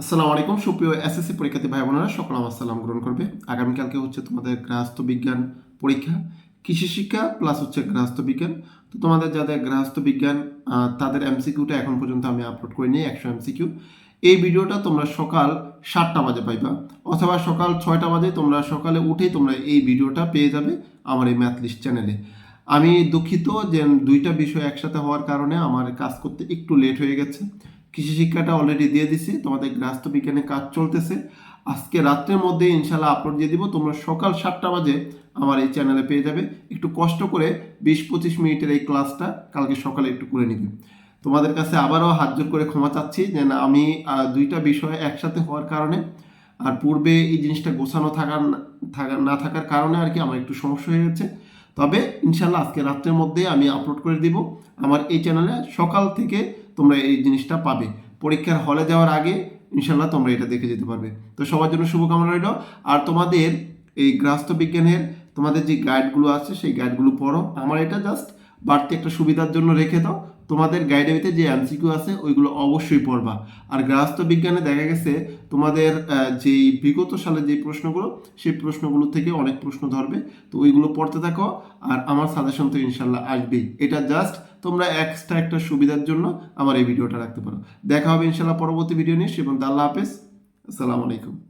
আসসালামু আলাইকুম, সুপ্রিয় এসএসসি পরীক্ষার্থী ভাই বোনেরা, সকল আমার সালাম গ্রহণ করবে। আগামীকালকে হচ্ছে তোমাদের গৃহস্থ বিজ্ঞান পরীক্ষা, কৃষি শিক্ষা প্লাস হচ্ছে গৃহস্থ বিজ্ঞান। তো তোমাদের যাদের গৃহস্থ বিজ্ঞান তাদের এমসিকিউটা এখন পর্যন্ত আমি আপলোড করে নিই একশো এমসিকিউ এই ভিডিওটা তোমরা সকাল সাতটা বাজে পাইবা, অথবা সকাল ছয়টা বাজে তোমরা সকালে উঠেই তোমরা এই ভিডিওটা পেয়ে যাবে আমার এই ম্যাথ লিস্ট চ্যানেলে আমি দুঃখিত যে দুইটা বিষয় একসাথে হওয়ার কারণে আমার কাজ করতে একটু লেট হয়ে গেছে। কৃষি শিক্ষাটা অলরেডি দিয়ে দিছি, তোমাদের বিজ্ঞানে কাজ চলতেছে। আজকে রাত্রের মধ্যে ইনশাল্লাহ আপলোড দিয়ে দিব, তোমরা সকাল সাতটা বাজে আমার এই চ্যানেলে পেয়ে যাবে। একটু কষ্ট করে বিশ পঁচিশ মিনিটের এই ক্লাসটা কালকে সকালে একটু করে নিবে। তোমাদের কাছে আবারও হাত জোর করে ক্ষমা চাচ্ছি যে না আমি দুইটা বিষয় একসাথে হওয়ার কারণে আর পূর্বে এই জিনিসটা গোছানো থাকার, থাকা, না থাকার কারণে আর কি আমার একটু সমস্যা হয়ে গেছে তবে ইনশাল্লাহ আজকে রাত্রের মধ্যে আমি আপলোড করে দিব। আমার এই চ্যানেলে সকাল থেকে তোমরা এই জিনিসটা পাবে। পরীক্ষার হলে যাওয়ার আগে ইনশাল্লাহ তোমরা এটা দেখে যেতে পারবে। তো সবার জন্য শুভকামনা রইল। আর তোমাদের এই গৃহস্থ বিজ্ঞানের তোমাদের যে গাইডগুলো আছে, সেই গাইডগুলো পড়ো। আমার এটা জাস্ট বাড়তি একটা সুবিধার জন্য রেখে দাও। তোমাদের গাইডের ভিতরে যে এমসিকিউ আছে, ওইগুলো অবশ্যই পড়বা। আর গৃহস্থ বিজ্ঞানে দেখা গেছে, তোমাদের যেই বিগত সালের যে প্রশ্নগুলো, সেই প্রশ্নগুলো থেকে অনেক প্রশ্ন ধরবে। তো ওইগুলো পড়তে থাকো, আর আমার সাজেশন তো ইনশাল্লাহ আসবেই। এটা জাস্ট তোমরা এক্সট্রা একটা সুবিধার জন্য আমার এই ভিডিওটা রাখতে পারো। দেখা হবে ইনশাল্লাহ পরবর্তী ভিডিও নিয়ে। এবং আল্লাহ হাফেজ। আসসালামু আলাইকুম।